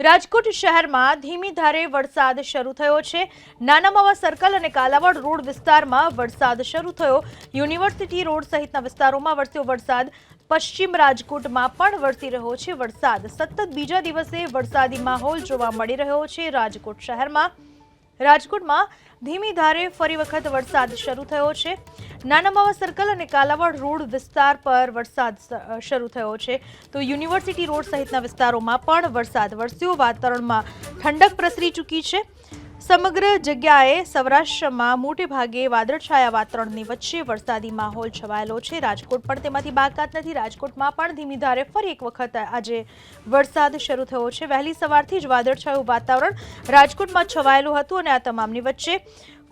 રાજકોટ શહેરમાં ધીમી ધારે વરસાદ શરૂ થયો છે. નાના માવા સર્કલ અને કાલાવડ રોડ વિસ્તારમાં વરસાદ શરૂ થયો. યુનિવર્સિટી રોડ સહિતના વિસ્તારોમાં વરસ્યો વરસાદ. પશ્ચિમ રાજકોટમાં પણ વરસી રહ્યો છે વરસાદ. સતત બીજા દિવસે વરસાદી માહોલ જોવા મળી રહ્યો છે રાજકોટ શહેરમાં. રાજકોટમાં ધીમી ધારે ફરી વખત વરસાદ શરૂ થયો છે. નાનામાવા સર્કલ અને કાલાવાડ રોડ વિસ્તાર પર વરસાદ શરૂ થયો છે. તો યુનિવર્સિટી રોડ સહિતના વિસ્તારોમાં પણ વરસાદ વરસ્યો. વાતાવરણમાં ઠંડક પ્રસરી ચૂકી છે. સમગ્ર જગ્યાએ સૌરાષ્ટ્રમાં મોટે ભાગે વાદળછાયા વાતાવરણની વચ્ચે વરસાદી માહોલ છવાયેલો છે. રાજકોટ પણ તેમાંથી બાકાત નથી. રાજકોટમાં પણ ધીમી ધારે ફરી એક વખત આજે વરસાદ શરૂ થયો છે. વહેલી સવારથી જ વાદળછાયું વાતાવરણ રાજકોટમાં છવાયેલું હતું અને આ તમામની વચ્ચે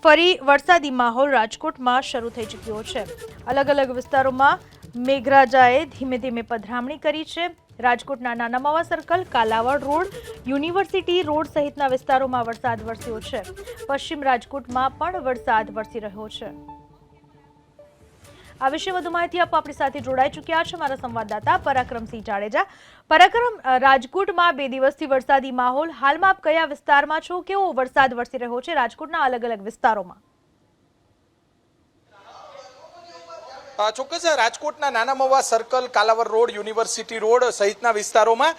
ફરી વરસાદી માહોલ રાજકોટમાં શરૂ થઈ ચૂક્યો છે. અલગ અલગ વિસ્તારોમાં મેઘરાજાએ ધીમે ધીમે પધરામણી કરી છે. રાજકોટના Nana Mava circle, Kalavad road, university road સહિતના વિસ્તારોમાં વરસાદ વરસ્યો છે. પશ્ચિમ રાજકોટમાં પણ વરસાદ વરસી રહ્યો છે. આ વિશે વધુ માહિતી આપવા આપણી સાથે જોડાઈ ચૂક્યા છે મારા સંવાદદાતા પરાક્રમસિંહ જાડેજા. પરાક્રમ, રાજકોટમાં બે દિવસથી વરસાદી માહોલ. હાલમાં આપ કયા વિસ્તારમાં છો? કેવો વરસાદ વરસી રહ્યો છે રાજકોટના અલગ અલગ વિસ્તારોમાં? ચોક્કસ રાજકોટના Nana Mava circle Kalavad road university road સહિતના વિસ્તારોમાં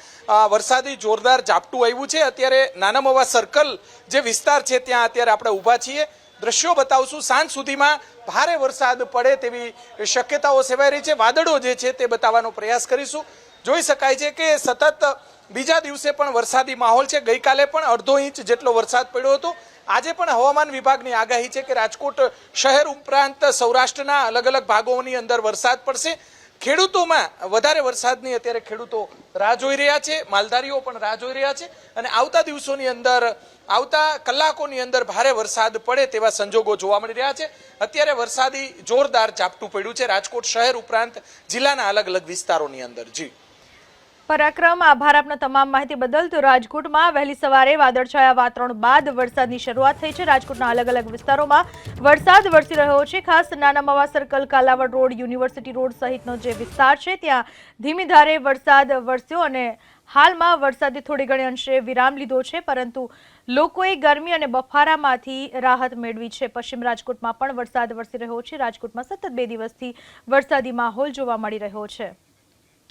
વરસાદી જોરદાર ઝાપટું આવ્યું છે. અત્યારે નાના મવા સર્કલ જે વિસ્તાર છે, ત્યાં અત્યારે આપણે ઊભા છીએ. દ્રશ્યો બતાવશું. સાંજ સુધીમાં ભારે વરસાદ પડે તેવી શક્યતાઓ સેવાઈ રહી છે. વાદળો જે છે, તે બતાવવાનો પ્રયાસ કરીશું. જોઈ શકાય છે કે સતત બીજા દિવસે પણ વરસાદી માહોલ છે. ગઈકાલે પણ અડધો ઇંચ જેટલો વરસાદ પડ્યો હતો. આજે પણ હવામાન વિભાગની આગાહી છે કે રાજકોટ શહેર ઉપરાંત સૌરાષ્ટ્રના અલગ અલગ ભાગોની અંદર વરસાદ પડશે. ખેડૂતોમાં વધારે વરસાદની અત્યારે ખેડૂતો રાહ જોઈ રહ્યા છે. માલધારીઓ પણ રાહ જોઈ રહ્યા છે. અને આવતા દિવસોની અંદર, આવતા કલાકોની અંદર ભારે વરસાદ પડે તેવા સંજોગો જોવા મળી રહ્યા છે. અત્યારે વરસાદી જોરદાર ઝાપટું પડ્યું છે રાજકોટ શહેર ઉપરાંત જિલ્લાના અલગ અલગ વિસ્તારોની અંદર. જી. પરાક્રમ, આભાર. આપના તમામ માહિતી બદલ તો રાજકોટમાં વહેલી સવારે વાદળછાયા વાતાવરણ બાદ વરસાદની શરૂઆત થઈ છે. રાજકોટના અલગ અલગ વિસ્તારોમાં વરસાદ વરસી રહ્યો છે. ખાસ Nana Mava circle, Kalavad road, university road સહિતનો જે વિસ્તાર છે, ત્યાં ધીમી ધારે વરસાદ વરસ્યો અને હાલમાં વરસાદે થોડી ઘણી અંશે વિરામ લીધો છે, પરંતુ લોકોએ ગરમી અને બફારામાંથી રાહત મેળવી છે. પશ્ચિમ રાજકોટમાં પણ વરસાદ વરસી રહ્યો છે. રાજકોટમાં સતત બે દિવસથી વરસાદી માહોલ જોવા મળી રહ્યો છે.